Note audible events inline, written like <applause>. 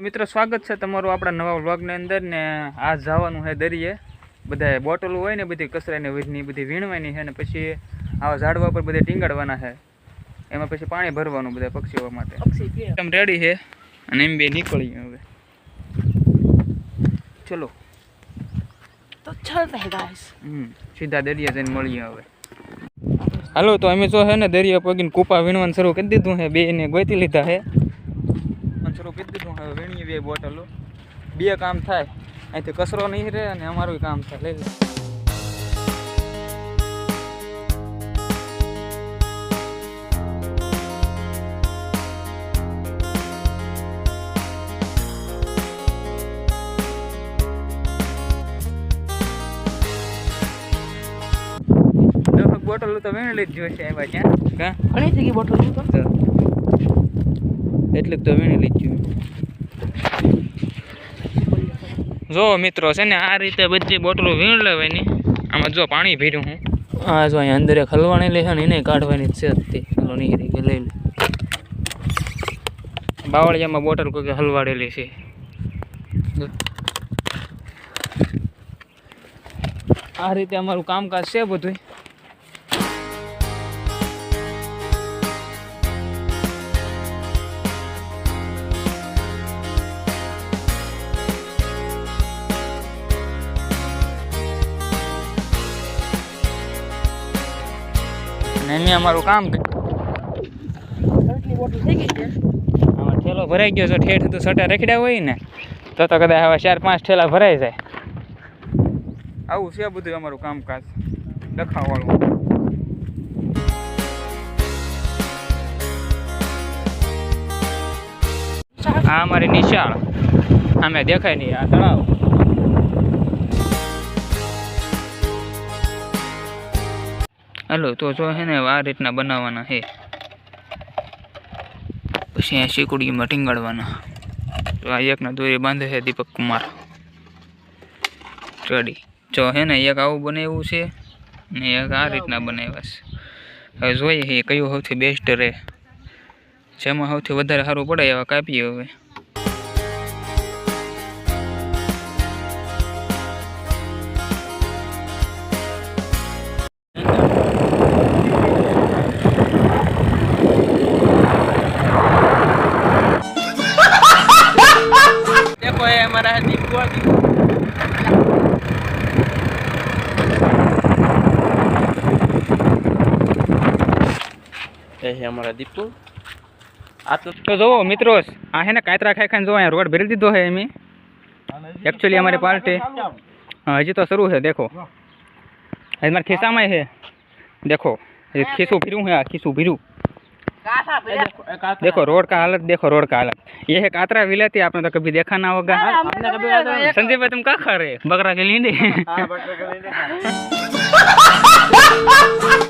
મિત્રો સ્વાગત છે તમારું આપણા નવા વ્લોગની અંદર ને આ જવાનું છે દરિયે. બધા બોટલો હોય ને બધી કચરાની વીજની બધી વીણવાની છે ને પછી આવા ઝાડવા પર બધા ટીંગાડવાના છે. એમાં પછી પાણી ભરવાનું બધા પક્ષીઓ માટે. એકદમ રેડી છે અને એમ બે નીકળીએ હવે. ચલો. તો ચલતા ગાઈસ હમ સીધા દરિયા જઈને મળીએ હવે. હાલો તો અમે જો છે ને દરિયા પગીને કૂપા વીણવાનું શરૂ કરી દીધું છે. બે ને ગોતી લીધા છે. શરૂ કરી દીધું હવે વીણીએ બે બોટલો. બે કામ થાય અહીંથી કચરો નહીં રહે અને અમારું કામ થાય લઈ લે. બોટલો તો લઈ જ જોઈશે એવા ત્યાં ઘણી જગ્યાએ બોટલ તો તો એટલું તો વીણી લીધું. જો મિત્રો છે ને, આ રીતે બધી બોટલો વીણ લેવાની. આમાં જો પાણી ભીર્યું હું. આ જો અહીંયા અંદર લે છે ને એને કાઢવાની છે તે હલો નીકળી ગઈ, લઈ લે. બાવળિયામાં બોટલ કોઈ હલવાડેલી છે. આ રીતે અમારું કામકાજ છે બધું અને એની અમારું કામ કર્યું. ઠેલો ભરાઈ ગયો છે ઠેઠ તો સટા રખડ્યા હોય ને તો તો કદાચ હવે ચાર પાંચ ઠેલા ભરાઈ જાય. આવું છે બધું અમારું કામકાજ લખાવાળું આ અમારી નિશાળ. અમે દેખાય નહીં આ તળાવ. હાલો, તો જો હે ને આ રીતના બનાવવાના છે પછી આ શીકુડીમાં ટીંગાડવાના તો આ એકના દોરી બાંધે છે દીપક કુમાર. ચડી જો હે ને, એક આવું બનાવ્યું છે ને એક આ રીતના બનાવ્યા છે. હવે જોઈએ કયું સૌથી બેસ્ટ રહે. જેમાં સૌથી વધારે સારું પડે એવા કાપીએ હવે. हमारा है दीप गोवा એ છે અમારા દીપુ આ તો તો જોવો મિત્રો આ હે ને કાતરા ખાઈ ખાઈને જો અહીંયા રોડ ભરી દીધો છે એમ એકચ્યુઅલી અમારી પાર્ટી હા, હજી તો શરૂ છે દેખો હજી મારા ખિસ્સામાં છે દેખો ये खीसू फिरू है खीसू फिरू કાસા ભર્યા देखो रोड का हालत देखो रोड का हालत। ये है कातरा विलाती आपने तो कभी देखा ना होगा। संजय भाई तुम क्या खा रहे बकरा के लिए <laughs>